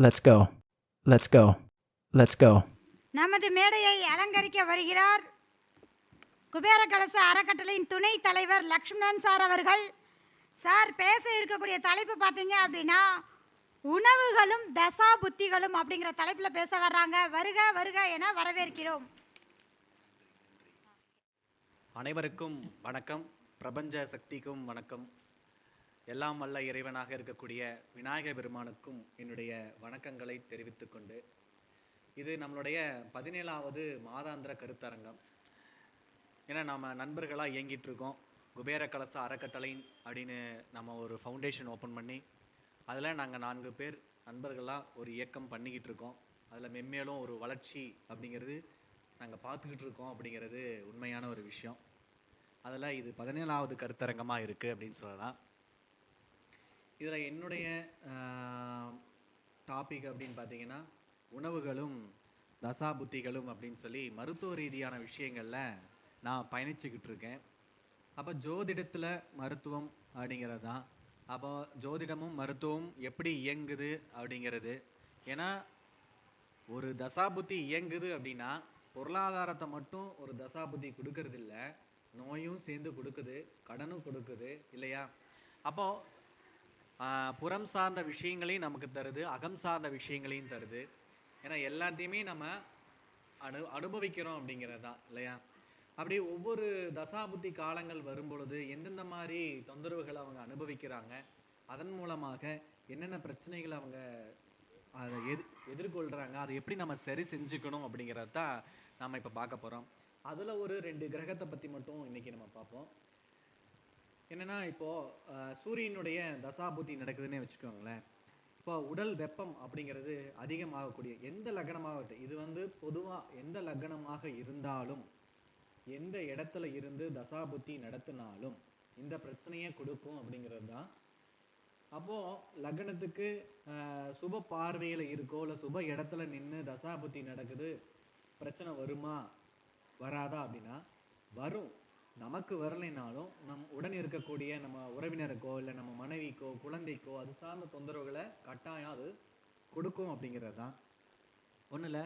Let's go. Let's go. Let's go. நமது மேடையை அலங்கரிக்க வருகிறார் குபேர கலச அறக்கட்டளையின் துணை தலைவர் லக்ஷ்மணன் சார் அவர்கள் சார் பேச இருக்கக்கூடிய தலைப்பு பார்த்தீங்க அப்படின்னா உணவுகளும் தசா புத்திகளும் அப்படிங்கிற தலைப்பில் பேச வர்றாங்க வருக வருக என வரவேற்கிறோம் அனைவருக்கும் வணக்கம் பிரபஞ்ச சக்திக்கும் வணக்கம் எல்லாம் வல்ல இறைவனாக இருக்கக்கூடிய விநாயக பெருமானுக்கும் என்னுடைய வணக்கங்களை தெரிவித்துக்கொண்டு இது நம்மளுடைய பதினேழாவது மாதாந்திர கருத்தரங்கம். ஏன்னா நம்ம நண்பர்களாக இயங்கிட்டு இருக்கோம். குபேர கலச அறக்கட்டளை அப்படின்னு நம்ம ஒரு ஃபவுண்டேஷன் ஓப்பன் பண்ணி அதில் நாங்கள் நான்கு பேர் நண்பர்களாக ஒரு இயக்கம் பண்ணிக்கிட்டு இருக்கோம். அதில் மென்மேலும் ஒரு வளர்ச்சி அப்படிங்கிறது நாங்கள் பார்த்துக்கிட்டு இருக்கோம் அப்படிங்கிறது உண்மையான ஒரு விஷயம். அதில் இது பதினேழாவது கருத்தரங்கமாக இருக்குது அப்படின்னு சொல்லலாம். இதில் என்னுடைய டாபிக் அப்படின்னு பார்த்தீங்கன்னா உணவுகளும் தசாபுத்திகளும் அப்படின்னு சொல்லி மருத்துவ ரீதியான விஷயங்களில் நான் பயணிச்சுக்கிட்டு இருக்கேன். அப்போ ஜோதிடத்தில் மருத்துவம் அப்படிங்கிறது தான். அப்போ ஜோதிடமும் மருத்துவம் எப்படி இயங்குது அப்படிங்கிறது. ஏன்னா ஒரு தசாபுத்தி இயங்குது அப்படின்னா பொருளாதாரத்தை மட்டும் ஒரு தசாபுத்தி கொடுக்கறதில்ல. நோயும் சேர்ந்து கொடுக்குது கடனும் கொடுக்குது இல்லையா? அப்போது புறம் சார்ந்த விஷயங்களையும் நமக்கு தருது அகம் சார்ந்த விஷயங்களையும் தருது. ஏன்னா எல்லாத்தையுமே நம்ம அனு அனுபவிக்கிறோம் அப்படிங்கிறது தான் இல்லையா? அப்படி ஒவ்வொரு தசாபுத்தி காலங்கள் வரும்பொழுது எந்தெந்த மாதிரி தொந்தரவுகளை அவங்க அனுபவிக்கிறாங்க அதன் மூலமாக என்னென்ன பிரச்சனைகளை அவங்க அதை எது எதிர்கொள்கிறாங்க அதை எப்படி நம்ம சரி செஞ்சுக்கணும் அப்படிங்கிறத தான் நாம் இப்போ பார்க்க போகிறோம் அதில் ஒரு ரெண்டு கிரகத்தை பற்றி மட்டும் இன்றைக்கி நம்ம பார்ப்போம். என்னன்னா இப்போது சூரியனுடைய தசாபுத்தி நடக்குதுன்னே வச்சுக்கோங்களேன். இப்போ உடல் வெப்பம் அப்படிங்கிறது அதிகமாகக்கூடிய எந்த லக்னமாகட்டும் இது வந்து பொதுவாக எந்த லக்னமாக இருந்தாலும் எந்த இடத்துல இருந்து தசாபுத்தி நடத்தினாலும் இந்த பிரச்சனையை கொடுக்கும் அப்படிங்கிறது தான். அப்போது லக்னத்துக்கு சுப பார்வையில் இருக்கோ இல்லை சுப இடத்துல நின்று தசாபுத்தி நடக்குது பிரச்சனை வருமா வராதா அப்படின்னா வரும். நமக்கு வரலைனாலும் நம் உடன் இருக்கக்கூடிய நம்ம உறவினருக்கோ இல்லை நம்ம மனைவிக்கோ குழந்தைக்கோ அது சார்ந்த தொந்தரவுகளை கட்டாயம் அது கொடுக்கும் அப்படிங்கிறது தான். ஒன்றும் இல்லை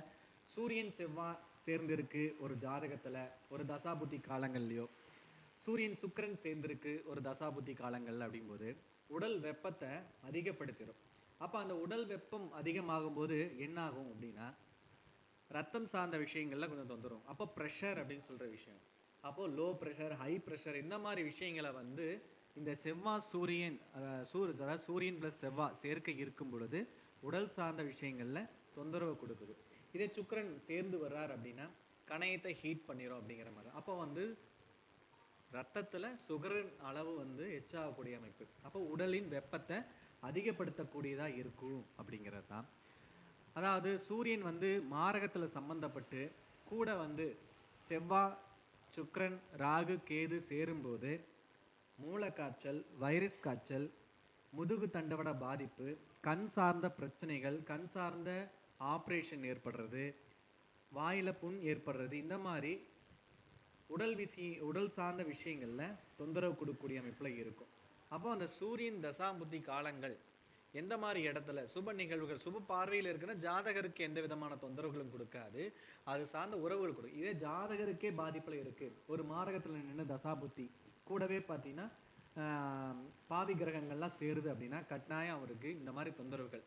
சூரியன் செவ்வாய் சேர்ந்திருக்கு ஒரு ஜாதகத்தில் ஒரு தசாபுத்தி காலங்கள்லையோ சூரியன் சுக்கரன் சேர்ந்திருக்கு ஒரு தசாபுத்தி காலங்கள்ல அப்படிங்கும்போது உடல் வெப்பத்தை அதிகப்படுத்திடும். அப்போ அந்த உடல் வெப்பம் அதிகமாகும் போது என்ன ஆகும் அப்படின்னா ரத்தம் சார்ந்த விஷயங்கள்லாம் கொஞ்சம் தொந்தரும் அப்போ ப்ரெஷர் அப்படின்னு சொல்கிற விஷயம். அப்போது லோ ப்ரெஷர் ஹை ப்ரெஷர் இந்த மாதிரி விஷயங்களை வந்து இந்த செவ்வாய் சூரியன் சூர் அதாவது சூரியன் ப்ளஸ் செவ்வாய் சேர்க்கை இருக்கும் பொழுது உடல் சார்ந்த விஷயங்களில் தொந்தரவு கொடுக்குது. இதே சுக்கரன் சேர்ந்து வர்றார் அப்படின்னா கணையத்தை ஹீட் பண்ணிடும் அப்படிங்கிற மாதிரி. அப்போ வந்து ரத்தத்தில் சுகரின் அளவு வந்து எச்சாகக்கூடிய அமைப்பு. அப்போ உடலின் வெப்பத்தை அதிகப்படுத்தக்கூடியதாக இருக்கும் அப்படிங்கிறது தான். அதாவது சூரியன் வந்து மாரகத்தில் சம்மந்தப்பட்டு கூட வந்து செவ்வாய் சுக்ரன் ராகு கேது சேரும்போது மூலக்காய்ச்சல் வைரஸ் காய்ச்சல் முதுகு தண்டவட பாதிப்பு கண் சார்ந்த பிரச்சனைகள் கண் சார்ந்த ஆப்ரேஷன் ஏற்படுறது வாயில புண் ஏற்படுறது இந்த மாதிரி உடல் விசி உடல் சார்ந்த விஷயங்களில் தொந்தரவு கொடுக்கக்கூடிய அமைப்பில் இருக்கும். அப்போ அந்த சூரியன் தசாபுத்தி காலங்கள் எந்த மாதிரி இடத்துல? சுப நிகழ்வுகள் சுப பார்வையில் இருக்கிற ஜாதகருக்கு எந்த விதமான தொந்தரவுகளும் கொடுக்காது. அது சார்ந்த உறவுகள் கொடுக்கும் இதே ஜாதகருக்கே பாதிப்பில் இருக்குது ஒரு மாரகத்தில் நின்று தசாபுத்தி கூடவே பார்த்தீங்கன்னா பாதி பாவி கிரகங்கள்லாம் சேருது அப்படின்னா கட்டாயம் அவருக்கு இந்த மாதிரி தொந்தரவுகள்.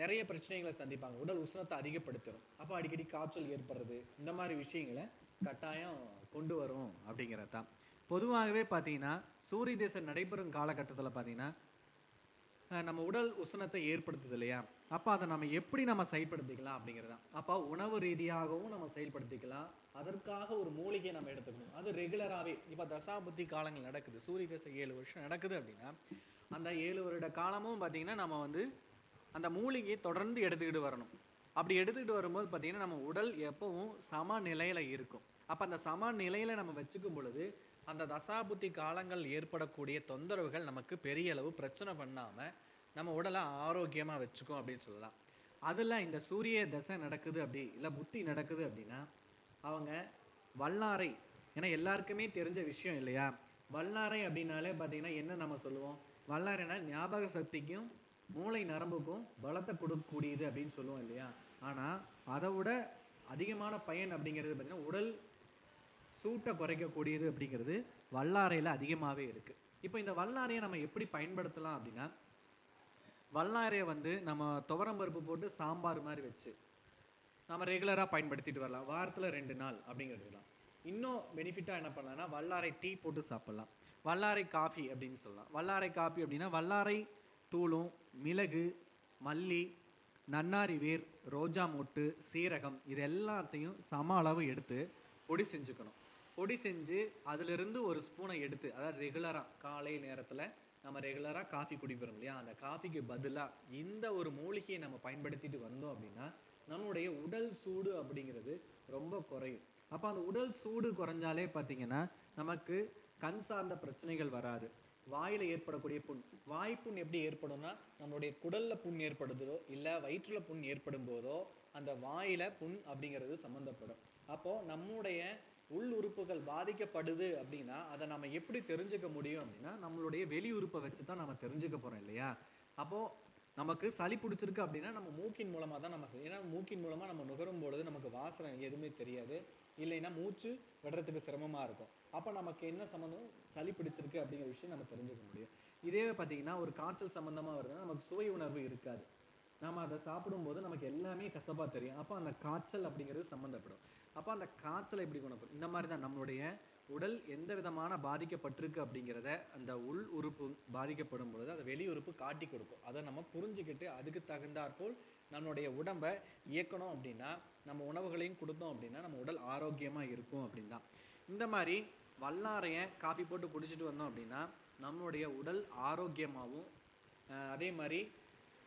நிறைய பிரச்சனைகளை சந்திப்பாங்க. உடல் உஷ்ணத்தை அதிகப்படுத்திடும் அப்போ அடிக்கடி காய்ச்சல் ஏற்படுறது. இந்த மாதிரி விஷயங்களை கட்டாயம் கொண்டு வரும் அப்படிங்கிறது தான் பொதுவாகவே பார்த்தீங்கன்னா சூரிய தேசம் நடைபெறும் காலகட்டத்தில் பார்த்தீங்கன்னா நம்ம உடல் உஷ்ணத்தை ஏற்படுத்துது இல்லையா? அப்போ அதை நம்ம எப்படி நம்ம செயல்படுத்திக்கலாம் அப்படிங்கிறது தான் அப்போ உணவு ரீதியாகவும் நம்ம செயல்படுத்திக்கலாம். அதற்காக ஒரு மூலிகையை நம்ம எடுத்துக்கணும். அது ரெகுலராகவே இப்போ தசாபுத்தி காலங்கள் நடக்குது. சூரிய தசை ஏழு வருஷம் நடக்குது அப்படின்னா அந்த ஏழு வருட காலமும் பார்த்தீங்கன்னா நம்ம வந்து அந்த மூலிகையை தொடர்ந்து எடுத்துக்கிட்டு வரணும். அப்படி எடுத்துக்கிட்டு வரும்போது பார்த்தீங்கன்னா நம்ம உடல் எப்பவும் சமநிலையில் இருக்கும். அப்போ அந்த சமநிலையில் நம்ம வச்சுக்கும் பொழுது அந்த தசாபுத்தி காலங்கள் ஏற்படக்கூடிய தொந்தரவுகள் நமக்கு பெரிய அளவு பிரச்சனை பண்ணாமல் நம்ம உடலை ஆரோக்கியமாக வச்சுக்கும் அப்படின்னு சொல்லலாம். அதில் இந்த சூரிய தசை நடக்குது அப்படி இல்லை புத்தி நடக்குது அப்படின்னா அவங்க வல்லாரை ஏன்னா எல்லாருக்குமே தெரிஞ்ச விஷயம் இல்லையா? வல்லாரை அப்படின்னாலே பார்த்தீங்கன்னா என்ன நம்ம சொல்லுவோம்? வல்லாரைனா ஞாபக சக்திக்கும் மூளை நரம்புக்கும் பலத்தை கொடுக்கக்கூடியது அப்படின்னு சொல்லுவோம் இல்லையா? ஆனால் அதை விட அதிகமான பயன் அப்படிங்கிறது பார்த்தீங்கன்னா உடல் சூட்டை குறைக்கக்கூடியது அப்படிங்கிறது வல்லாரையில் அதிகமாகவே இருக்குது இப்போ இந்த வல்லாரையை நம்ம எப்படி பயன்படுத்தலாம் அப்படின்னா வல்லாரையை வந்து நம்ம துவரம் பருப்பு போட்டு சாம்பார் மாதிரி வச்சு நம்ம ரெகுலராக பயன்படுத்திட்டு வரலாம். வாரத்தில் ரெண்டு நாள் அப்படிங்கிறது தான். இன்னும் பெனிஃபிட்டாக என்ன பண்ணலாம்னா வல்லாரை டீ போட்டு சாப்பிட்லாம். வல்லாரை காஃபி அப்படின்னு சொல்லலாம். வல்லாரை காஃபி அப்படின்னா வல்லாரை தூளும் மிளகு மல்லி நன்னாரி வேர் ரோஜா மொட்டு சீரகம் இது எல்லாத்தையும் சம அளவு எடுத்து பொடி செஞ்சுக்கணும். பொடி செஞ்சு அதிலிருந்து ஒரு ஸ்பூனை எடுத்து அதாவது ரெகுலராக காலை நேரத்தில் நம்ம ரெகுலராக காஃபி குடிக்கிறோம் இல்லையா? அந்த காஃபிக்கு பதிலாக இந்த ஒரு மூலிகையை நம்ம பயன்படுத்திட்டு வந்தோம் அப்படின்னா நம்மளுடைய உடல் சூடு அப்படிங்கிறது ரொம்ப குறையும். அப்போ அந்த உடல் சூடு குறைஞ்சாலே பார்த்தீங்கன்னா நமக்கு கண் சார்ந்த பிரச்சனைகள் வராது. வாயில் ஏற்படக்கூடிய புண் வாய்ப்புண் எப்படி ஏற்படும்னா நம்மளுடைய குடலில் புண் ஏற்படுதோ இல்லை வயிற்றில் புண் ஏற்படும் போதோ அந்த வாயில புண் அப்படிங்கிறது சம்மந்தப்படும் அப்போது நம்முடைய உள் உறுப்புகள் பாதிக்கப்படுது அப்படின்னா அதை நம்ம எப்படி தெரிஞ்சுக்க முடியும் அப்படின்னா நம்மளுடைய வெளி உறுப்பை வச்சு தான் நம்ம தெரிஞ்சுக்க போகிறோம் இல்லையா? அப்போது நமக்கு சளி பிடிச்சிருக்கு அப்படின்னா நம்ம மூக்கின் மூலமாக தான் நம்ம ஏன்னா மூக்கின் மூலமாக நம்ம நுகரும் பொழுது நமக்கு வாசனை எதுவுமே தெரியாது. இல்லைன்னா மூச்சு விடுறதுக்கு சிரமமாக இருக்கும். அப்போ நமக்கு என்ன சம்மந்தம்? சளி பிடிச்சிருக்கு அப்படிங்கிற விஷயம் நம்ம தெரிஞ்சுக்க முடியும். இதே பார்த்தீங்கன்னா ஒரு காய்ச்சல் சம்மந்தமாக வருதுன்னா நமக்கு சுவை உணர்வு இருக்காது. நம்ம அதை சாப்பிடும்போது நமக்கு எல்லாமே கசப்பாக தெரியும். அப்போ அந்த காய்ச்சல் அப்படிங்கிறது சம்மந்தப்படும். அப்போ அந்த காய்ச்சலை எப்படி குணப்படும் இந்த மாதிரி தான் நம்மளுடைய உடல் எந்த விதமான பாதிக்கப்பட்டிருக்கு அப்படிங்கிறத அந்த உள் உறுப்பு பாதிக்கப்படும் பொழுது அதை வெளி உறுப்பு காட்டி கொடுக்கும். அதை நம்ம புரிஞ்சுக்கிட்டு அதுக்கு தகுந்தாற்போல் நம்மளுடைய உடம்பை இயக்கணும் அப்படின்னா நம்ம உணவுகளையும் கொடுத்தோம் அப்படின்னா நம்ம உடல் ஆரோக்கியமாக இருக்கும் அப்படின்னு தான் இந்த மாதிரி வல்லாரையை காப்பி போட்டு குடிச்சிட்டு வந்தோம் அப்படின்னா நம்மளுடைய உடல் ஆரோக்கியமாகவும் அதே மாதிரி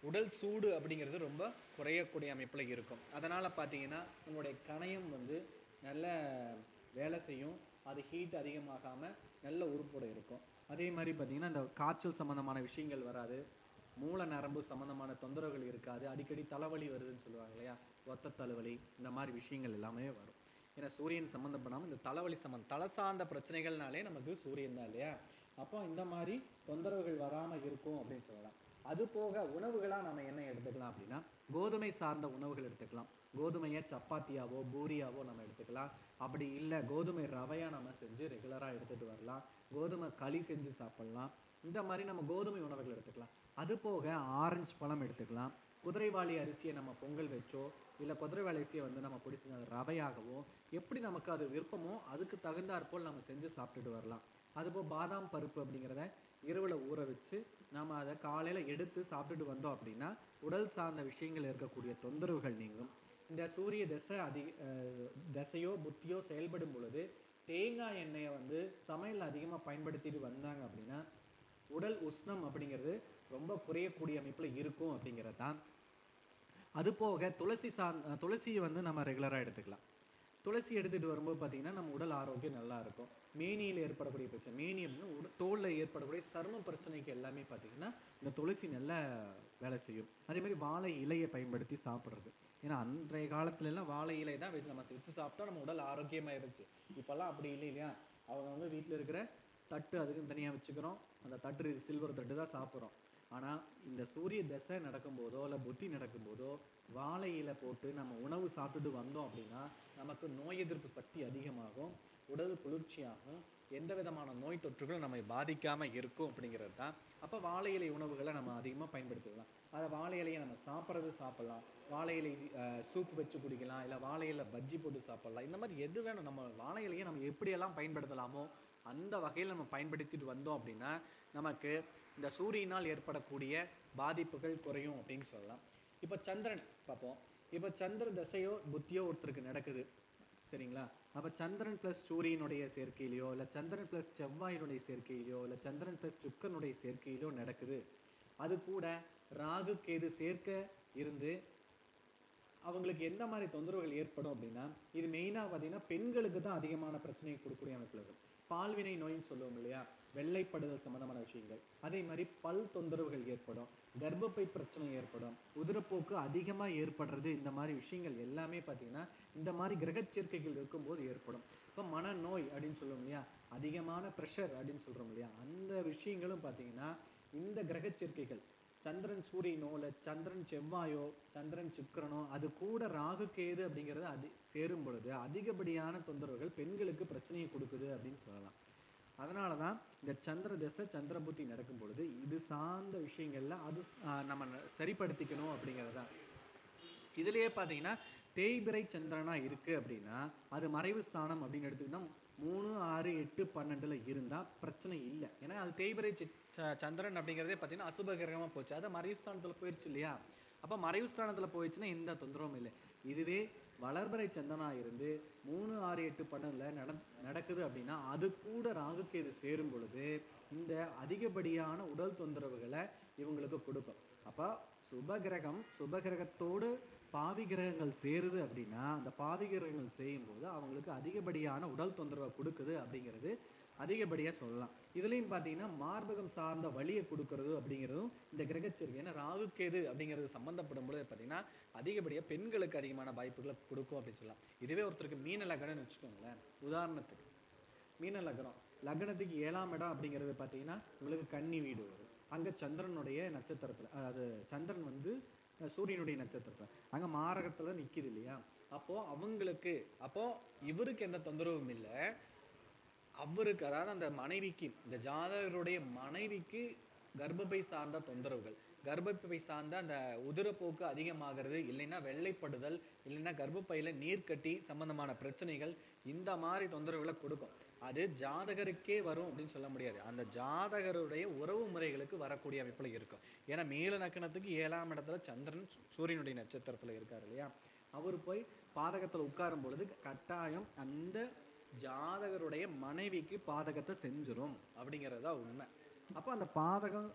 உடல் சூடு அப்படிங்கிறது ரொம்ப குறையக்கூடிய அமைப்பில் இருக்கும். அதனால் பார்த்தீங்கன்னா உங்களுடைய கணையம் வந்து நல்ல வேலை செய்யும். அது ஹீட் அதிகமாகாமல் நல்ல உறுப்போடு இருக்கும். அதே மாதிரி பார்த்திங்கன்னா இந்த காய்ச்சல் சம்மந்தமான விஷயங்கள் வராது. மூல நரம்பு சம்மந்தமான தொந்தரவுகள் இருக்காது. அடிக்கடி தலைவலி வருதுன்னு சொல்லுவாங்க இல்லையா? ஒத்த தலைவலி இந்த மாதிரி விஷயங்கள் எல்லாமே வரும். ஏன்னா சூரியன் சம்மந்தப்படாமல் இந்த தலைவலி சம்மந்தம் தலை சார்ந்த பிரச்சனைகள்னாலே நமக்கு சூரியன் தான் இல்லையா? அப்போ இந்த மாதிரி தொந்தரவுகள் வராமல் இருக்கும் அப்படின்னு சொல்லலாம். அது போக உணவுகளாக நம்ம என்ன எடுத்துக்கலாம் அப்படின்னா கோதுமை சார்ந்த உணவுகள் எடுத்துக்கலாம். கோதுமையை சப்பாத்தியாவோ பூரியாவோ நம்ம எடுத்துக்கலாம். அப்படி இல்லை கோதுமை ரவையாக நம்ம செஞ்சு ரெகுலராக எடுத்துகிட்டு வரலாம். கோதுமை களி செஞ்சு சாப்பிட்லாம். இந்த மாதிரி நம்ம கோதுமை உணவுகள் எடுத்துக்கலாம். அது போக ஆரஞ்சு பழம் எடுத்துக்கலாம். குதிரைவாளி அரிசியை நம்ம பொங்கல் வச்சோ இல்லை குதிரைவாளி அரிசியை வந்து நம்ம பிடிச்ச ரவையாகவோ எப்படி நமக்கு அது விருப்பமோ அதுக்கு தகுந்தாற்போல் நம்ம செஞ்சு சாப்பிட்டுட்டு வரலாம். அதுபோல் பாதாம் பருப்பு அப்படிங்கிறத இரவில் ஊற வச்சு நம்ம அதை காலையில் எடுத்து சாப்பிட்டுட்டு வந்தோம் அப்படின்னா உடல் சார்ந்த விஷயங்கள் இருக்கக்கூடிய தொந்தரவுகள் நீங்கும். இந்த சூரிய தசை அதிக தசையோ புத்தியோ செயல்படும் பொழுது தேங்காய் எண்ணெயை வந்து சமையல் அதிகமாக பயன்படுத்திட்டு வந்தாங்க அப்படின்னா உடல் உஷ்ணம் அப்படிங்கிறது ரொம்ப குறையக்கூடிய அமைப்பில் இருக்கும் அப்படிங்கிறது தான் அது போக துளசி சார் துளசியை வந்து நம்ம ரெகுலராக எடுத்துக்கலாம். துளசி எடுத்துகிட்டு வரும்போது பார்த்தீங்கன்னா நம்ம உடல் ஆரோக்கியம் நல்லா இருக்கும். மேனியில் ஏற்படக்கூடிய பிரச்சனை மேனி அப்படின்னா உட தோலில் ஏற்படக்கூடிய சர்ம பிரச்சனைக்கு எல்லாமே பார்த்திங்கன்னா இந்த துளசி நல்லா வேலை செய்யும். அதே மாதிரி வாழை இலையை பயன்படுத்தி சாப்பிட்றது. ஏன்னா அன்றைய காலத்துலலாம் வாழை இலை தான் வச்சு நம்ம வச்சு சாப்பிட்டா நம்ம உடல் ஆரோக்கியமாக இருந்துச்சு இப்போல்லாம் அப்படி இல்லை இல்லையா? அவங்க வந்து வீட்டில் இருக்கிற தட்டு அதுக்குன்னு தனியாக வச்சுக்கிறோம். அந்த தட்டு சில்வர் தட்டு தான் சாப்பிட்றோம். ஆனால் இந்த சூரிய தசை நடக்கும்போதோ இல்லை புத்தி நடக்கும்போதோ வாழை இலை போட்டு நம்ம உணவு சாப்பிட்டுட்டு வந்தோம் அப்படின்னா நமக்கு நோய் எதிர்ப்பு சக்தி அதிகமாகும் உடல் குளிர்ச்சியாகும் எந்த விதமான நோய் தொற்றுகளும் நம்மை பாதிக்காமல் இருக்கும் அப்படிங்கிறது தான். அப்போ வாழை இலை உணவுகளை நம்ம அதிகமாக பயன்படுத்திக்கலாம். அதை வாழை இலையை நம்ம சாப்பிட்றது சாப்பிட்லாம். வாழை இலை சூப் வச்சு குடிக்கலாம் இல்லை வாழை இலை பஜ்ஜி போட்டு சாப்பிட்லாம். இந்த மாதிரி எது வேணும் நம்ம வாழை இலையை நம்ம எப்படியெல்லாம் பயன்படுத்தலாமோ அந்த வகையில் நம்ம பயன்படுத்திட்டு வந்தோம் அப்படின்னா நமக்கு இந்த சூரியனால் ஏற்படக்கூடிய பாதிப்புகள் குறையும் அப்படின்னு சொல்லலாம். இப்போ சந்திரன் பார்ப்போம். இப்போ சந்திர தசையோ புத்தியோ ஒருத்தருக்கு நடக்குது. சரிங்களா? அப்போ சந்திரன் ப்ளஸ் சூரியனுடைய சேர்க்கையிலையோ இல்லை சந்திரன் ப்ளஸ் செவ்வாயினுடைய சேர்க்கையிலையோ இல்லை சந்திரன் ப்ளஸ் சுக்கனுடைய சேர்க்கையிலையோ நடக்குது. அது கூட ராகு கேது சேர்க்க இருந்து அவங்களுக்கு எந்த மாதிரி தொந்தரவுகள் ஏற்படும் அப்படின்னா இது மெயினாக பார்த்தீங்கன்னா பெண்களுக்கு தான் அதிகமான பிரச்சனையை கொடுக்கக்கூடிய அமைப்பில் இருக்கும் பால்வினை நோயின்னு சொல்லுவோம் இல்லையா? வெள்ளைப்படுதல் சம்பந்தமான விஷயங்கள். அதே மாதிரி பல் தொந்தரவுகள் ஏற்படும் கர்ப்பப்பை பிரச்சனை ஏற்படும் உதிரப்போக்கு அதிகமாக ஏற்படுறது இந்த மாதிரி விஷயங்கள் எல்லாமே பார்த்தீங்கன்னா இந்த மாதிரி கிரகச்சேர்க்கைகள் இருக்கும்போது ஏற்படும். இப்போ மனநோய் அப்படின்னு சொல்லுவோம் இல்லையா? அதிகமான ப்ரெஷர் அப்படின்னு சொல்கிறோம் இல்லையா? அந்த விஷயங்களும் பார்த்தீங்கன்னா இந்த கிரகச்சேர்க்கைகள் சந்திரன் சூரியனோ இல்லை சந்திரன் செவ்வாயோ சந்திரன் சுக்கிரனோ அது கூட ராகு கேது அப்படிங்கிறது அதி சேரும் பொழுது அதிகப்படியான தொந்தரவுகள் பெண்களுக்கு பிரச்சனையை கொடுக்குது அப்படின்னு சொல்லலாம். அதனால தான் இந்த சந்திர தசை சந்திர புத்தி நடக்கும் பொழுது இது சார்ந்த விஷயங்கள்ல அது நம்ம சரிப்படுத்திக்கணும் அப்படிங்கிறது தான் இதுலேயே பார்த்தீங்கன்னா தேய்பிறை சந்திரனாக இருக்குது அப்படின்னா அது மறைவு ஸ்தானம் அப்படின்னு எடுத்துக்கிட்டோம். மூணு ஆறு எட்டு பன்னெண்டில் இருந்தால் பிரச்சனை இல்லை. ஏன்னா அது தேய்பிறை ச- சந்திரன் அப்படிங்கிறதே பார்த்தீங்கன்னா அசுப கிரகமாக போச்சு. அது மறைவுஸ்தானத்தில் போயிடுச்சு இல்லையா? அப்போ மறைவுஸ்தானத்தில் போயிடுச்சுன்னா எந்த தொந்தரவும் இல்லை. இதுவே வளர்பறை சந்தனாக இருந்து மூணு ஆறு எட்டு பன்னெண்டில் நட நடக்குது அப்படின்னா அது கூட ராகுக்கு இது சேரும் பொழுது இந்த அதிகப்படியான உடல் தொந்தரவுகளை இவங்களுக்கு கொடுக்கும். அப்போ சுபகிரகம் சுபகிரகத்தோடு பாவி கிரகங்கள் சேருது அப்படின்னா அந்த பாவி கிரகங்கள் செய்யும்போது அவங்களுக்கு அதிகப்படியான உடல் தொந்தரவை கொடுக்குது அப்படிங்கிறது அதிகப்படியாக சொல்லலாம். இதுலேயும் பார்த்தீங்கன்னா மார்பகம் சார்ந்த வழியை கொடுக்கறது அப்படிங்கிறதும் இந்த கிரகச்சேர்க்கை ஏன்னா ராகுக்கேது அப்படிங்கிறது சம்மந்தப்படும் பொழுது பார்த்தீங்கன்னா அதிகப்படியாக பெண்களுக்கு அதிகமான வாய்ப்புகளை கொடுக்கும் அப்படின்னு சொல்லலாம். இதுவே ஒருத்தருக்கு மீன லக்னம்னு வச்சுக்கோங்களேன். உதாரணத்துக்கு மீன லக்னம். லக்னத்துக்கு ஏழாம் இடம் அப்படிங்கிறது பார்த்தீங்கன்னா உங்களுக்கு கன்னி வீடு வரும். அங்கே சந்திரனுடைய நட்சத்திரத்தில் அதாவது சந்திரன் வந்து சூரியனுடைய நட்சத்திரத்தில். அங்கே மாரகத்தில் நிற்கிது இல்லையா? அப்போது அவங்களுக்கு அப்போது இவருக்கு எந்த தொந்தரவும் இல்லை. அவருக்கு அதாவது அந்த மனைவிக்கு இந்த ஜாதகருடைய மனைவிக்கு கர்ப்பப்பை சார்ந்த தொந்தரவுகள். கர்ப்பப்பை சார்ந்த அந்த உதிரப்போக்கு அதிகமாகிறது இல்லைன்னா வெள்ளைப்படுதல் இல்லைன்னா கர்ப்பப்பையில் நீர் கட்டி சம்பந்தமான பிரச்சனைகள் இந்த மாதிரி தொந்தரவுகளை கொடுக்கும். அது ஜாதகருக்கே வரும் அப்படின்னு சொல்ல முடியாது. அந்த ஜாதகருடைய உறவு முறைகளுக்கு வரக்கூடிய அமைப்பில் இருக்கும். ஏன்னா மேல நக்கணத்துக்கு ஏழாம் இடத்துல சந்திரன் சூரியனுடைய நட்சத்திரத்தில் இருக்கார் இல்லையா? அவர் போய் பாதகத்தில் உட்காரும் பொழுது கட்டாயம் அந்த ஜாதகருடைய மனைவிக்கு பாதகத்தை செஞ்சிடும் அப்படிங்கிறது தான் உண்மை. அப்போ அந்த பாதகம்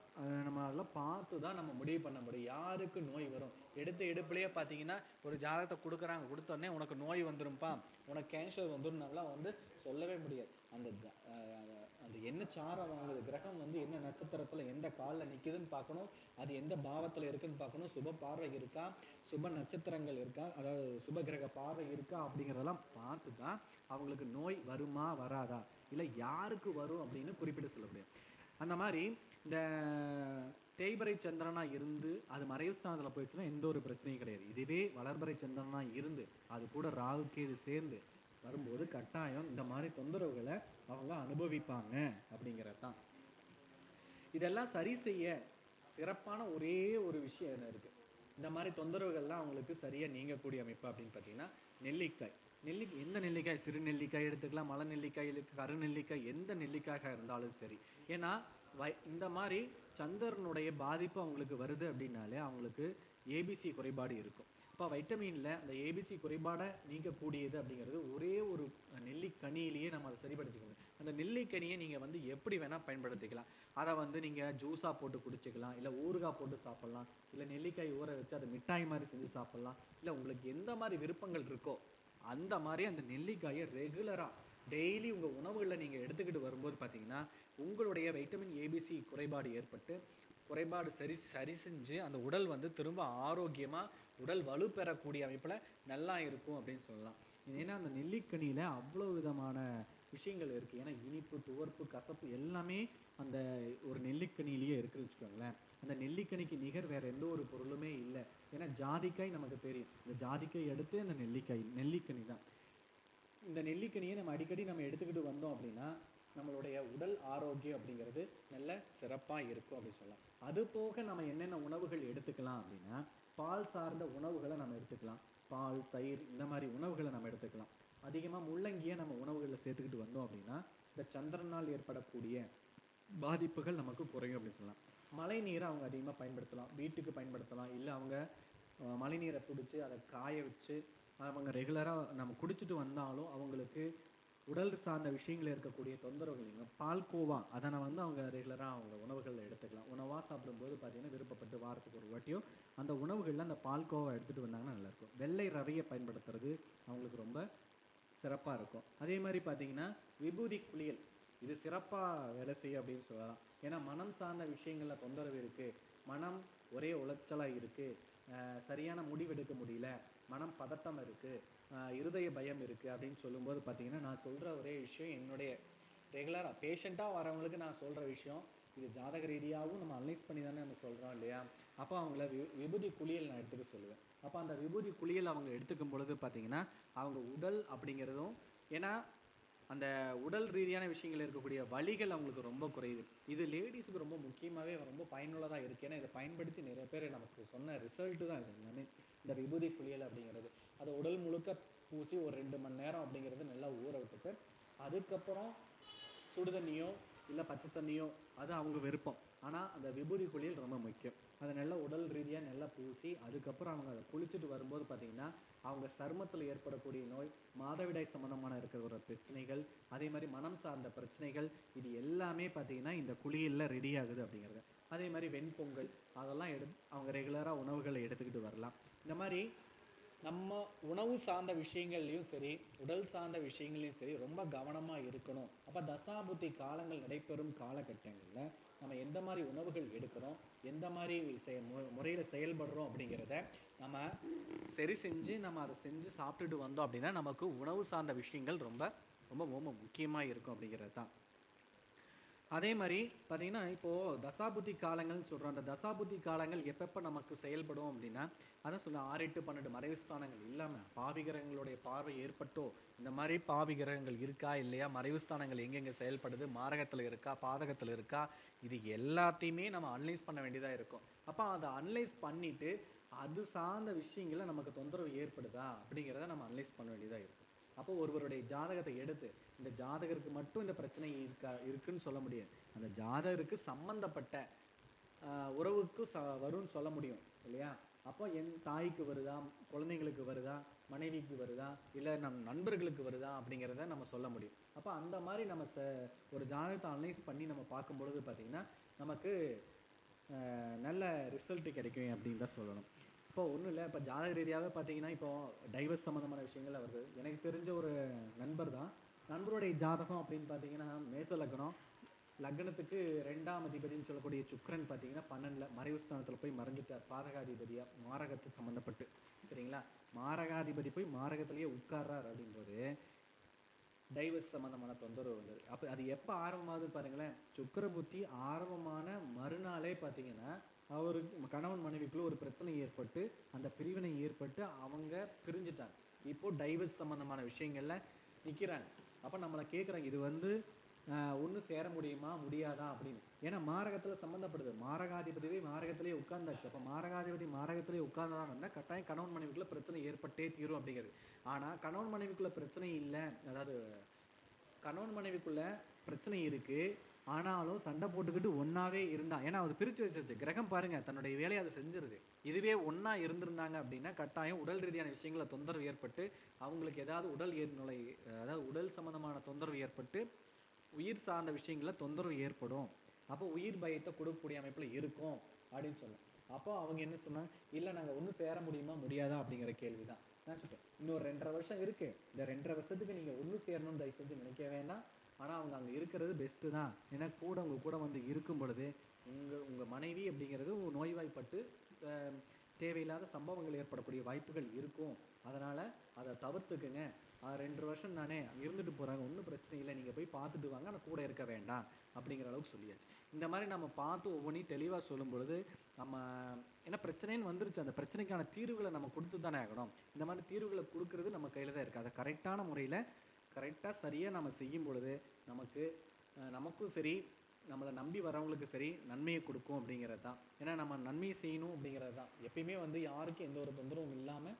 நம்ம அதெல்லாம் பார்த்து தான் நம்ம முடிவு பண்ண முடியும். யாருக்கு நோய் வரும்? எடுத்த எடுப்புலயே பார்த்தீங்கன்னா ஒரு ஜாதகத்தை கொடுக்குறாங்க கொடுத்தோடனே உனக்கு நோய் வந்துடும்ப்பா உனக்கு கேன்சர் வந்துடும்னாலாம் வந்து சொல்லவே முடியாது. அந்த அந்த என்ன சாரம் வாங்குது? கிரகம் வந்து என்ன நட்சத்திரத்தில் எந்த காலில் நிற்குதுன்னு பார்க்கணும். அது எந்த பாவத்தில் இருக்குதுன்னு பார்க்கணும். சுப பார்வை இருக்கா? சுப நட்சத்திரங்கள் இருக்கா? அதாவது சுப கிரக பார்வை இருக்கா? அப்படிங்கிறதெல்லாம் பார்த்து தான் அவங்களுக்கு நோய் வருமா வராதா? இல்லை யாருக்கு வரும் அப்படின்னு குறிப்பிட்டு சொல்ல முடியும். அந்த மாதிரி இந்த தேய்பறை சந்திரனா இருந்து அது மறைவுஸ்தானத்தில் போயிடுச்சுன்னா எந்த ஒரு பிரச்சனையும் கிடையாது. இதுவே வளர்பறை சந்திரனா இருந்து அது கூட ராகு கேது சேர்ந்து வரும்போது கட்டாயம் இந்த மாதிரி தொந்தரவுகளை அவங்க அனுபவிப்பாங்க அப்படிங்கிறது தான். இதெல்லாம் சரி செய்ய சிறப்பான ஒரே ஒரு விஷயம் என்ன இருக்கு? இந்த மாதிரி தொந்தரவுகள்லாம் அவங்களுக்கு சரியா நீங்கக்கூடிய அமைப்பு அப்படின்னு பார்த்தீங்கன்னா நெல்லிக்காய். நெல்லி எந்த நெல்லிக்காய்? சிறு நெல்லிக்காய் எடுத்துக்கலாம் மலை நெல்லிக்காய் கரு நெல்லிக்காய் எந்த நெல்லிக்காயாக இருந்தாலும் சரி. ஏன்னா வை இந்த மாதிரி சந்திரனுடைய பாதிப்பு அவங்களுக்கு வருது அப்படின்னாலே அவங்களுக்கு ஏபிசி குறைபாடு இருக்கும். இப்போ வைட்டமின்ல அந்த ஏபிசி குறைபாடை நீக்கக்கூடியது அப்படிங்கிறது ஒரே ஒரு நெல்லிக்கனியிலேயே நம்ம அதை சரிப்படுத்திக்கணும். அந்த நெல்லிக்கனியை நீங்கள் வந்து எப்படி வேணால் பயன்படுத்திக்கலாம். அதை வந்து நீங்கள் ஜூஸாக போட்டு குடிச்சிக்கலாம் இல்லை ஊறுகாய் போட்டு சாப்பிட்லாம் இல்லை நெல்லிக்காய் ஊற வச்சு அதை மிட்டாய் மாதிரி செஞ்சு சாப்பிட்லாம் இல்லை உங்களுக்கு எந்த மாதிரி விருப்பங்கள் இருக்கோ அந்த மாதிரி அந்த நெல்லிக்காயை ரெகுலராக டெய்லி உங்கள் உணவுகளில் நீங்கள் எடுத்துக்கிட்டு வரும்போது பார்த்தீங்கன்னா உங்களுடைய வைட்டமின் ஏபிசி குறைபாடு ஏற்பட்டு குறைபாடு சரி சரி செஞ்சு அந்த உடல் வந்து திரும்ப ஆரோக்கியமாக உடல் வலு பெறக்கூடிய அமைப்பில் நல்லா இருக்கும் அப்படின்னு சொல்லலாம். ஏன்னா அந்த நெல்லிக்கனியில் அவ்வளோ விதமான விஷயங்கள் இருக்குது ஏன்னா இனிப்பு துவர்ப்பு கசப்பு எல்லாமே அந்த ஒரு நெல்லிக்கனிலேயே இருக்குன்னு வச்சுக்கோங்களேன். அந்த நெல்லிக்கனிக்கு நிகர் வேறு எந்த ஒரு பொருளுமே இல்லை. ஏன்னா ஜாதிக்காய் நமக்கு தெரியும். இந்த ஜாதிக்காய் எடுத்து அந்த நெல்லிக்காய் நெல்லிக்கனி தான். இந்த நெல்லிக்கனியை நம்ம அடிக்கடி நம்ம எடுத்துக்கிட்டு வந்தோம் அப்படின்னா நம்மளுடைய உடல் ஆரோக்கியம் அப்படிங்கிறது நல்ல சிறப்பாக இருக்கும் அப்படின்னு சொல்லலாம். அது போக நம்ம என்னென்ன உணவுகள் எடுத்துக்கலாம் அப்படின்னா பால் சார்ந்த உணவுகளை நம்ம எடுத்துக்கலாம். பால் தயிர் இந்த மாதிரி உணவுகளை நம்ம எடுத்துக்கலாம். அதிகமாக முள்ளங்கியை நம்ம உணவுகளில் சேர்த்துக்கிட்டு வந்தோம் அப்படின்னா இந்த சந்திரனால் ஏற்படக்கூடிய பாதிப்புகள் நமக்கு குறையும் அப்படின்னு சொல்லலாம். மழை நீரை அவங்க அதிகமாக பயன்படுத்தலாம். வீட்டுக்கு பயன்படுத்தலாம். இல்லை அவங்க மழை நீரை பிடிச்சி அதை காய வச்சு அவங்க ரெகுலராக நம்ம குடிச்சிட்டு வந்தாலும் அவங்களுக்கு உடல் சார்ந்த விஷயங்கள் இருக்கக்கூடிய தொந்தரவுகள் இல்லைங்க பால்கோவா அதை நான் வந்து அவங்க ரெகுலராக அவங்க உணவுகளில் எடுத்துக்கலாம். உணவாக சாப்பிடும்போது பார்த்தீங்கன்னா விருப்பப்பட்டு வாரத்துக்கு ஒரு வாட்டியோ அந்த உணவுகளில் அந்த பால்கோவா எடுத்துகிட்டு வந்தாங்கன்னா நல்லாயிருக்கும் வெள்ளை ரவையை பயன்படுத்துறது அவங்களுக்கு ரொம்ப சிறப்பாக இருக்கும். அதே மாதிரி பார்த்தீங்கன்னா விபூதி குளியல் இது சிறப்பாக வேலை செய்யும் அப்படின்னு சொல்லலாம். ஏன்னா மனம் சார்ந்த விஷயங்களில் தொந்தரவு இருக்குது மனம் ஒரே உளைச்சலாக இருக்குது சரியான முடிவெடுக்க முடியல. மனம் பதட்டம் இருக்குது இருதய பயம் இருக்குது அப்படின்னு சொல்லும்போது பார்த்திங்கன்னா நான் சொல்கிற ஒரே விஷயம் என்னுடைய ரெகுலராக பேஷண்ட்டாக வரவங்களுக்கு நான் சொல்கிற விஷயம். இது ஜாதக ரீதியாகவும் நம்ம அனலைஸ் பண்ணி தானே நம்ம சொல்கிறோம் இல்லையா? அப்போ அவங்கள வி விபூதி குளியல் நான் எடுத்துக்க சொல்லுவேன். அப்போ அந்த விபூதி குளியல் அவங்க எடுத்துக்கும் பொழுது பார்த்தீங்கன்னா அவங்க உடல் அப்படிங்கிறதும் ஏன்னா அந்த உடல் ரீதியான விஷயங்கள் இருக்கக்கூடிய வலிகள் அவங்களுக்கு ரொம்ப குறையுது. இது லேடிஸுக்கு ரொம்ப முக்கியமாகவே ரொம்ப பயனுள்ளதாக இருக்குது ஏன்னா இதை பயன்படுத்தி நிறைய பேர் நமக்கு சொன்ன ரிசல்ட்டு தான் இது. எல்லாமே இந்த விபூதி குளியல் அப்படிங்கிறது. அதை உடல் முழுக்க பூசி ஒரு ரெண்டு மணி நேரம் அப்படிங்கிறது நல்லா ஊற விட்டுட்டு அதுக்கப்புறம் சுடு தண்ணியோ இல்லை பச்சை தண்ணியோ அது அவங்க விருப்பம். ஆனால் அந்த விபூதி குளியல் ரொம்ப முக்கியம். அதை நல்லா உடல் ரீதியாக நல்லா பூசி அதுக்கப்புறம் அவங்க அதை குளிச்சுட்டு வரும்போது பார்த்திங்கன்னா அவங்க சருமத்தில் ஏற்படக்கூடிய நோய் மாதவிடாய் சம்மந்தமான இருக்கிற ஒரு பிரச்சனைகள் அதே மாதிரி மனம் சார்ந்த பிரச்சனைகள் இது எல்லாமே பார்த்தீங்கன்னா இந்த குளியலில் ரெடி ஆகுது அப்படிங்கிறது. அதே மாதிரி வெண்பொங்கல் அதெல்லாம் எடு அவங்க ரெகுலராக உணவுகளை எடுத்துக்கிட்டு வரலாம். இந்த மாதிரி நம்ம உணவு சார்ந்த விஷயங்கள்லையும் சரி உடல் சார்ந்த விஷயங்கள்லையும் சரி ரொம்ப கவனமாக இருக்கணும். அப்போ தசாபுத்தி காலங்கள் நடைபெறும் காலகட்டங்களில் நம்ம எந்த மாதிரி உணவுகள் எடுக்கிறோம் எந்த மாதிரி செய முறையில் செயல்படுறோம் அப்படிங்கிறத நம்ம சரி செஞ்சு நம்ம அதை செஞ்சு சாப்பிட்டுட்டு வந்தோம் அப்படின்னா நமக்கு உணவு சார்ந்த விஷயங்கள் ரொம்ப ரொம்ப ரொம்ப முக்கியமாக இருக்கும் அப்படிங்கிறது தான் அதே மாதிரி பார்த்தீங்கன்னா இப்போது தசாபுத்தி காலங்கள்னு சொல்கிறோம் அந்த தசாபுத்தி காலங்கள் எப்பப்போ நமக்கு செயல்படும் அப்படின்னா அதான் சொல்ல ஆறு எட்டு பன்னெண்டு மறைவு ஸ்தானங்கள் இல்லாமல் பாவிகிரகங்களுடைய பார்வை ஏற்பட்டோ இந்த மாதிரி பாவிகிரகங்கள் இருக்கா இல்லையா? மறைவு ஸ்தானங்கள் எங்கெங்கே செயல்படுது? மாரகத்தில் இருக்கா? பாதகத்தில் இருக்கா? இது எல்லாத்தையுமே நம்ம அனலைஸ் பண்ண வேண்டியதாக இருக்கும். அப்போ அதை அனலைஸ் பண்ணிவிட்டு அது சார்ந்த விஷயங்களை நமக்கு தொந்தரவு ஏற்படுதா அப்படிங்கிறத நம்ம அனலைஸ் பண்ண வேண்டியதாக இருக்கும். அப்போ ஒருவருடைய ஜாதகத்தை எடுத்து இந்த ஜாதகருக்கு மட்டும் இந்த பிரச்சனை இருக்கா இருக்குன்னு சொல்ல முடியாது. அந்த ஜாதகருக்கு சம்பந்தப்பட்ட உறவுக்கு ச வரும்னு சொல்ல முடியும் இல்லையா? அப்போ என் தாய்க்கு வருதா குழந்தைங்களுக்கு வருதா மனைவிக்கு வருதா இல்லை நம் நண்பர்களுக்கு வருதா அப்படிங்கிறத நம்ம சொல்ல முடியும். அப்போ அந்த மாதிரி நம்ம ச ஒரு ஜாதகத்தை அனலைஸ் பண்ணி நம்ம பார்க்கும் பொழுது பார்த்திங்கன்னா நமக்கு நல்ல ரிசல்ட் கிடைக்கும் அப்படின்னு தான் சொல்லணும். இப்போ ஒன்றும் இல்லை. இப்போ ஜாதக ரீதியாகவே பார்த்தீங்கன்னா இப்போ டைவர்ஸ் சம்மந்தமான விஷயங்கள் வருது. எனக்கு தெரிஞ்ச ஒரு நண்பர் தான். நண்பருடைய ஜாதகம் அப்படின்னு பார்த்தீங்கன்னா மேச லக்னம். லக்னத்துக்கு ரெண்டாம் அதிபதினு சொல்லக்கூடிய சுக்கிரன் பார்த்தீங்கன்னா பன்னெண்டில் மறைவு ஸ்தானத்தில் போய் மறைஞ்சிட்டார். பாதகாதிபதியாக மாரகத்து சம்மந்தப்பட்டு சரிங்களா? மாரகாதிபதி போய் மாரகத்திலேயே உட்கார்றார் அப்படின்றது டைவர்ஸ் சம்மந்தமான தொந்தரவு வந்தது. அப்போ அது எப்போ ஆரம்பமாகுது பாருங்களேன். சுக்கிர புத்தி ஆரம்பமான மறுநாளே பார்த்தீங்கன்னா அவருக்கு கணவன் மனைவிக்குள்ள ஒரு பிரச்சனை ஏற்பட்டு அந்த பிரிவினை ஏற்பட்டு அவங்க பிரிஞ்சுட்டாங்க. இப்போ டைவர்ஸ் சம்மந்தமான விஷயங்கள்ல நிற்கிறாங்க அப்போ நம்மளை கேட்குறாங்க இது வந்து ஒன்று சேர முடியுமா? முடியாதா? அப்படின்னு. ஏன்னா மாரகத்தில் சம்மந்தப்படுது மாரகாதிபதியே மாரகத்திலே உட்கார்ந்தாச்சு. அப்போ மாரகாதிபதி மாரகத்திலேயே உட்கார்ந்தா கட்டாயம் கணவன் மனைவிக்குள்ளே பிரச்சனை ஏற்பட்டே தீரும் அப்படிங்கிறது. ஆனால் கணவன் மனைவிக்குள்ளே பிரச்சனை இல்லை. அதாவது கணவன் மனைவிக்குள்ள பிரச்சனை இருக்கு. ஆனாலும் சண்டை போட்டுக்கிட்டு ஒன்றாவே இருந்தான் ஏன்னா அது பிரிச்சு வச்சிருச்சு கிரகம் பாருங்கள் தன்னுடைய வேலையை அதை செஞ்சிருது. இதுவே ஒன்றா இருந்திருந்தாங்க அப்படின்னா கட்டாயம் உடல் ரீதியான விஷயங்களை தொந்தரவு ஏற்பட்டு அவங்களுக்கு ஏதாவது உடல் ஏ- நுழை அதாவது உடல் சம்மந்தமான தொந்தரவு ஏற்பட்டு உயிர் சார்ந்த விஷயங்களில் தொந்தரவு ஏற்படும். அப்போ உயிர் பயத்தை கொடுக்கக்கூடிய அமைப்பில் இருக்கும் அப்படின்னு சொன்னோம் அப்போ அவங்க என்ன சொன்னாங்க? இல்லை நாங்கள் ஒன்றும் சேர முடியுமா? முடியாதா? அப்படிங்கிற கேள்வி தான் நான் சொல்லிட்டேன் ரெண்டரை வருஷம் இருக்கு. இந்த ரெண்டரை வருஷத்துக்கு நீங்கள் ஒன்று சேரணும்னு தயவு செஞ்சு நினைக்க வேண்டாம். ஆனால் அவங்க அங்கே இருக்கிறது பெஸ்ட்டு தான். ஏன்னா கூட அவங்க கூட வந்து இருக்கும் பொழுது உங்கள் உங்கள் மனைவி அப்படிங்கிறது நோய்வாய்ப்பட்டு தேவையில்லாத சம்பவங்கள் ஏற்படக்கூடிய வாய்ப்புகள் இருக்கும். அதனால் அதை தவிர்த்துக்குங்க. ரெண்டு வருஷம் தானே இருந்துட்டு போகிறாங்க ஒன்றும் பிரச்சனை இல்லை. நீங்கள் போய் பார்த்துட்டு வாங்க. ஆனால் கூட இருக்க வேண்டாம் அப்படிங்கிற அளவுக்கு சொல்லியாச்சு. இந்த மாதிரி நம்ம பார்த்து ஒவ்வொன்றையும் தெளிவாக சொல்லும் பொழுது நம்ம ஏன்னா பிரச்சனைன்னு வந்துருச்சு. அந்த பிரச்சனைக்கான தீர்வுகளை நம்ம கொடுத்து தானே ஆகணும். இந்த மாதிரி தீர்வுகளை கொடுக்கறது நம்ம கையில் தான் இருக்குது அதை கரெக்டான முறையில் கரெக்டாக சரியாக நம்ம செய்யும் பொழுது நமக்கு நமக்கும் சரி நம்மளை நம்பி வரவங்களுக்கு சரி நன்மையை கொடுக்கும் அப்படிங்கிறது தான். ஏன்னா நம்ம நன்மையை செய்யணும் அப்படிங்கிறது தான். எப்பயுமே வந்து யாருக்கும் எந்த ஒரு தொந்தரவும் இல்லாமல்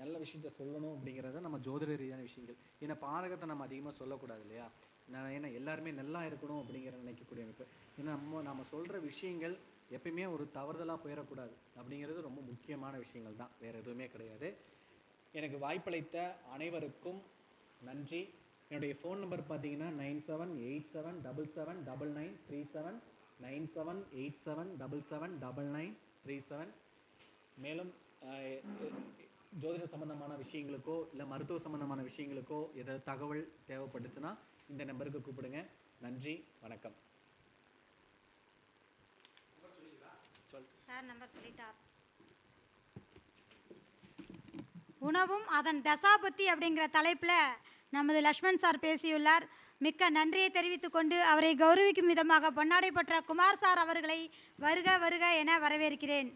நல்ல விஷயத்த சொல்லணும் அப்படிங்கிறத நம்ம ஜோதிட ரீதியான விஷயங்கள். ஏன்னா பாதகத்தை நம்ம அதிகமாக சொல்லக்கூடாது இல்லையா? நான் ஏன்னா எல்லாருமே நல்லா இருக்கணும் அப்படிங்கிற நினைக்கக்கூடிய அமைப்பு. ஏன்னா நம்ம நம்ம சொல்கிற விஷயங்கள் எப்பயுமே ஒரு தவறுதலாக போயிடக்கூடாது அப்படிங்கிறது ரொம்ப முக்கியமான விஷயங்கள் தான். வேறு எதுவுமே கிடையாது. எனக்கு வாய்ப்பளித்த அனைவருக்கும் நன்றி. என்னுடைய ஃபோன் நம்பர் பார்த்தீங்கன்னா nine seven eight seven double seven double nine three seven nine seven eight seven double seven double nine three seven. மேலும் ஜோதிட சம்பந்தமான விஷயங்களுக்கோ இல்லை மருத்துவ சம்பந்தமான விஷயங்களுக்கோ ஏதாவது தகவல் தேவைப்பட்டுச்சுன்னா இந்த நம்பருக்கு கூப்பிடுங்க. நன்றி வணக்கம். சார் நம்பர் சொல்லிட்டார். உணவும் அதன் தசாபத்தி அப்படிங்கிற தலைப்பில் நமது லக்ஷ்மண் சார் பேசியுள்ளார். மிக்க நன்றியை தெரிவித்துக் கொண்டு அவரை கௌரவிக்கும் விதமாக பொன்னாடை பெற்ற குமார் சார் அவர்களை வருக வருக என வரவேற்கிறேன்.